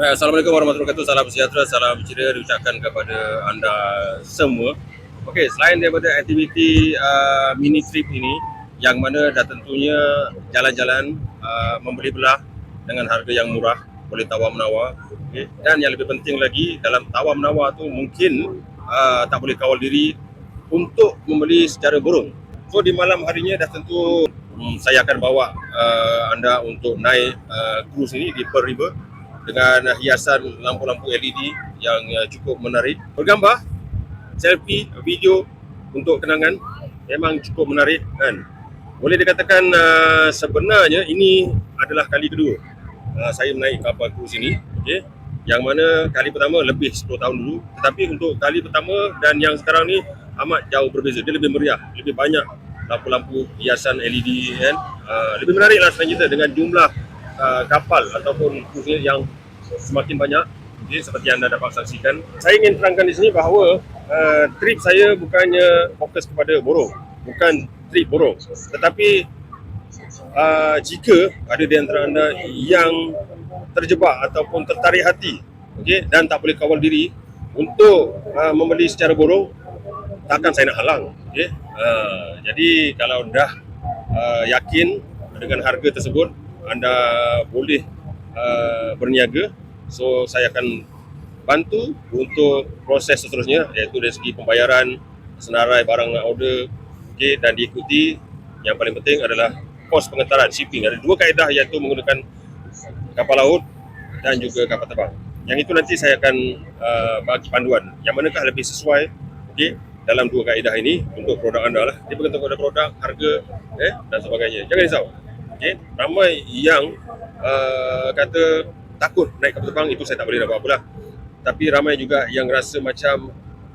Baik, Assalamualaikum warahmatullahi wabarakatuh. Salam sejahtera, salam ceria diucapkan kepada anda semua. Okey, selain daripada aktiviti uh, mini trip ini yang mana dah tentunya jalan-jalan uh, membeli belah dengan harga yang murah, boleh tawar menawar. Okey, dan yang lebih penting lagi dalam tawar menawar tu mungkin uh, tak boleh kawal diri untuk membeli secara burung. So di malam harinya dah tentu hmm, saya akan bawa uh, anda untuk naik uh, cruise ini di Pearl River dengan hiasan lampu-lampu LED yang uh, cukup menarik. Bergambar, selfie, video untuk kenangan memang cukup menarik kan. Boleh dikatakan uh, sebenarnya ini adalah kali kedua uh, saya menaik kapal cruise ini. Okey. Yang mana kali pertama lebih 10 tahun dulu tetapi untuk kali pertama dan yang sekarang ni amat jauh berbeza. Dia lebih meriah, lebih banyak lampu-lampu hiasan LED kan. Lebih menarik lah sebenarnya dengan jumlah uh, kapal ataupun cruise yang semakin banyak okay, seperti anda dapat saksikan. Saya ingin terangkan di sini bahawa uh, trip saya bukannya fokus kepada borong, bukan trip borong. Tetapi uh, jika ada di antara anda yang terjebak ataupun tertarik hati okay, dan tak boleh kawal diri untuk uh, membeli secara borong, takkan saya nak halang. Okay. Uh, jadi kalau dah uh, yakin dengan harga tersebut, anda boleh uh, berniaga. So saya akan bantu untuk proses seterusnya iaitu dari segi pembayaran, senarai barang order okay, dan diikuti yang paling penting adalah kos pengentaran shipping. Ada dua kaedah iaitu menggunakan kapal laut dan juga kapal terbang. Yang itu nanti saya akan uh, bagi panduan yang manakah lebih sesuai okay, dalam dua kaedah ini untuk produk anda lah. Dia bergantung pada produk, harga eh, dan sebagainya. Jangan risau. Okay. Ramai yang uh, kata takut naik kapal terbang itu saya tak boleh nak buat apa lah. Tapi ramai juga yang rasa macam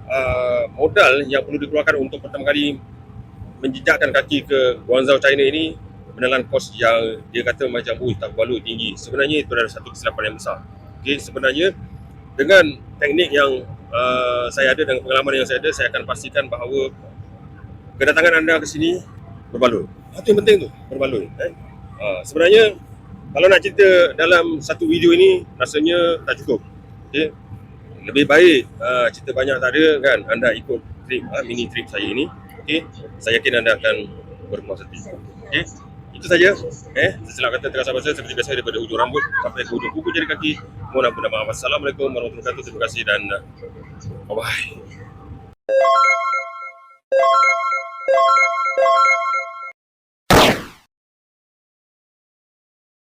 uh, modal yang perlu dikeluarkan untuk pertama kali menjejakkan kaki ke Guangzhou China ini menelan kos yang dia kata macam ui tak berbaloi tinggi. Sebenarnya itu adalah satu kesilapan yang besar. Okey, sebenarnya dengan teknik yang uh, saya ada dan pengalaman yang saya ada, saya akan pastikan bahawa kedatangan anda ke sini berbaloi. Itu yang penting tu, berbaloi. Eh? Uh, sebenarnya kalau nak cerita dalam satu video ini rasanya tak cukup. Okey. Lebih baik uh, cerita banyak tak ada kan anda ikut trip uh, mini trip saya ini. Okey. Saya yakin anda akan berpuas hati. Okey. Itu saja. Eh, sesilap kata terasa bahasa seperti biasa daripada ujung rambut sampai ke ujung kuku jari kaki. Mohon ampun dan maaf. Assalamualaikum warahmatullahi wabarakatuh. Terima kasih dan uh, bye bye.